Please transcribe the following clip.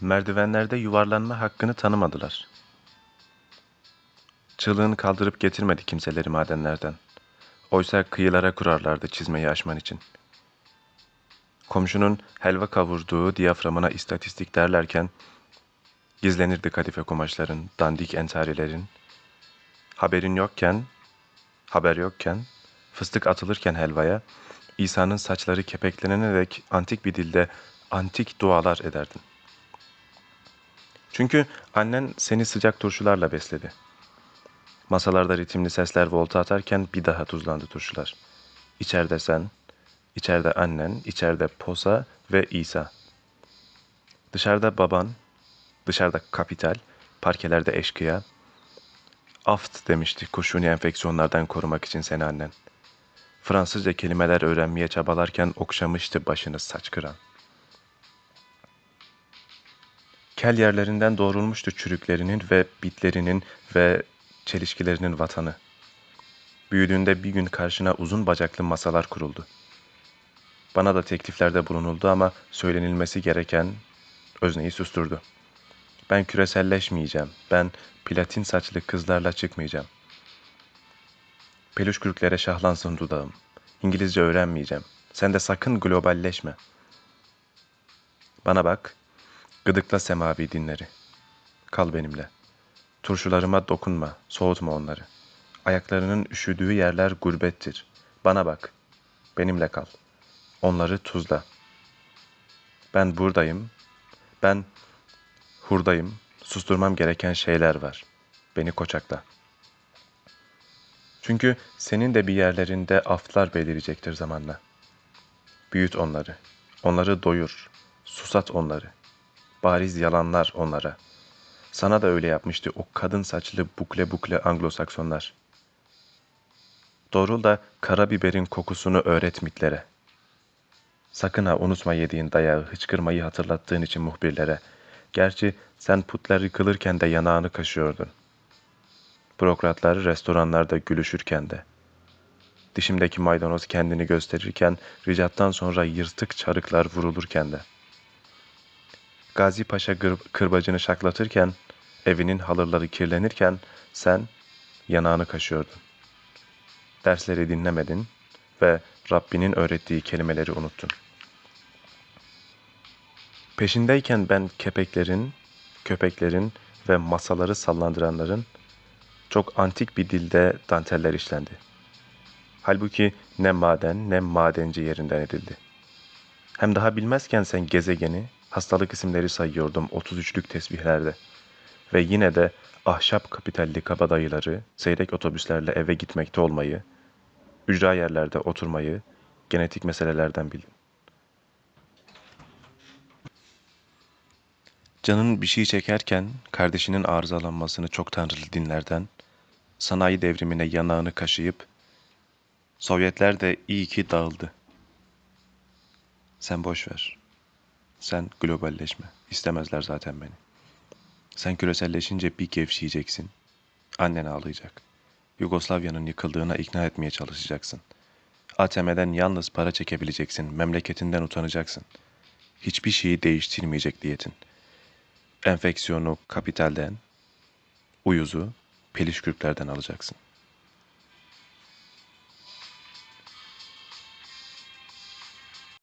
Merdivenlerde yuvarlanma hakkını tanımadılar. Çığlığını kaldırıp getirmedi kimseleri madenlerden. Oysa kıyılara kurarlardı çizmeyi aşman için. Komşunun helva kavurduğu diyaframına istatistik derlerken, gizlenirdi kadife kumaşların, dandik entarilerin. Haberin yokken, haber yokken, fıstık atılırken helvaya, İsa'nın saçları kepeklenerek antik bir dilde antik dualar ederdin. Çünkü annen seni sıcak turşularla besledi. Masalarda ritimli sesler volta atarken bir daha tuzlandı turşular. İçeride sen, içeride annen, içeride posa ve İsa. Dışarıda baban, dışarıda kapital, parkelerde eşkıya. Aft demişti kurşuni enfeksiyonlardan korumak için seni annen. Fransızca kelimeler öğrenmeye çabalarken okşamıştı başını saç kıran. Kel yerlerinden doğrulmuştu çürüklerinin ve bitlerinin ve çelişkilerinin vatanı. Büyüdüğünde bir gün karşına uzun bacaklı masalar kuruldu. Bana da tekliflerde bulunuldu ama söylenilmesi gereken özneyi susturdu. Ben küreselleşmeyeceğim, ben platin saçlı kızlarla çıkmayacağım. Peluş kürklere şahlansın dudağım. İngilizce öğrenmeyeceğim. Sen de sakın globalleşme. Bana bak, gıdıkla semavi dinleri. Kal benimle. Turşularıma dokunma, soğutma onları. Ayaklarının üşüdüğü yerler gurbettir. Bana bak, benimle kal. Onları tuzla. Ben buradayım. Ben hurdayım. Susturmam gereken şeyler var. Beni koçakla. Çünkü senin de bir yerlerinde aftlar belirecektir zamanla. Büyüt onları. Onları doyur. Susat onları. Bariz yalanlar onlara. Sana da öyle yapmıştı o kadın saçlı bukle bukle Anglo-Saksonlar. Doğrul da karabiberin kokusunu öğret mitlere. Sakın ha unutma yediğin dayağı, hıçkırmayı hatırlattığın için muhbirlere. Gerçi sen putlar yıkılırken de yanağını kaşıyordun. Bürokratlar restoranlarda gülüşürken de. Dişimdeki maydanoz kendini gösterirken, ricattan sonra yırtık çarıklar vurulurken de. Gazi Paşa kırbacını şaklatırken, evinin halırları kirlenirken sen yanağını kaşıyordun. Dersleri dinlemedin ve Rabbinin öğrettiği kelimeleri unuttun. Peşindeyken ben kepeklerin, köpeklerin ve masaları sallandıranların çok antik bir dilde danteller işlendi. Halbuki ne maden ne madenci yerinden edildi. Hem daha bilmezken sen gezegeni, hastalık isimleri sayıyordum 33'lük tesbihlerde. Ve yine de ahşap kapitalli kabadayıları seyrek otobüslerle eve gitmekte olmayı, ücra yerlerde oturmayı, genetik meselelerden bildin. Canın bir şey çekerken kardeşinin arızalanmasını çok tanrılı dinlerden, sanayi devrimine yanağını kaşıyıp, Sovyetler de iyi ki dağıldı. Sen boş ver. Sen globalleşme. İstemezler zaten beni. Sen küreselleşince bir gevşeyeceksin. Annen ağlayacak. Yugoslavya'nın yıkıldığına ikna etmeye çalışacaksın. ATM'den yalnız para çekebileceksin. Memleketinden utanacaksın. Hiçbir şeyi değiştirmeyecek diyetin. Enfeksiyonu kapitalden, uyuzu pelişkürklerden alacaksın.